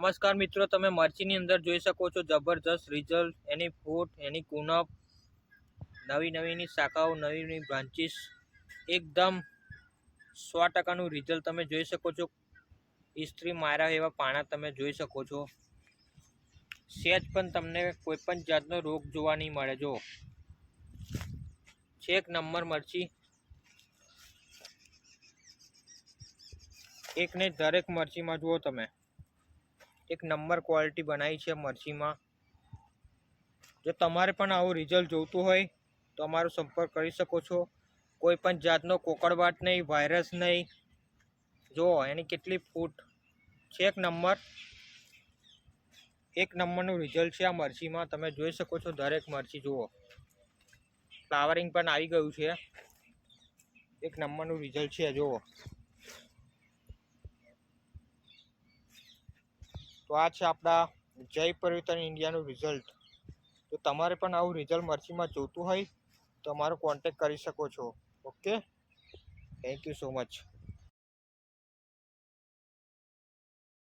નમસ્કાર મિત્રો, તમે મરચીની અંદર જોઈ શકો છો જબરજસ્ત રિઝલ્ટ એની ફૂટ, એની કુનપ, નવી નવીની શાખાઓ, નવી નવી બ્રાન્ચીસ એકદમ સો ટકાનું રિઝલ્ટ તમે જોઈ શકો છો. ઇસ્ત્રી માર્યા એવા પાણા તમે જોઈ શકો છો. સેજ પણ તમને કોઈ પણ જાતનો રોગ જોવા નહીં મળે. જો. છે એક નંબર મરચી. એકને દરેક મરચીમાં જુઓ તમે. એક નંબર ક્વોલિટી બનાવી છે મરચીમાં. જો તમારે પણ આવું રિઝલ્ટ જોઈતું હોય, તો અમારો સંપર્ક કરી શકો છો. કોઈ પણ જાતનો કોકડવાટ નહીં વાયરસ નહીં. જુઓ એની કેટલી ફૂટ છે એક નંબર? એક નંબરનું રિઝલ્ટ છે આ મરચીમાં. તમે જોઈ શકો છો દરેક મરચી, જુઓ. ફ્લાવરિંગ પણ આવી ગયું છે. એક નંબરનું રિઝલ્ટ છે, જુઓ. તો આ છે આપણા જય પરિવર્તન ઇન્ડિયાનું રિઝલ્ટ તો તમારે પણ આવું રિઝલ્ટ મરચીમાં જોતું હોય તો અમારો કોન્ટેક કરી શકો છો. Okay thank you so much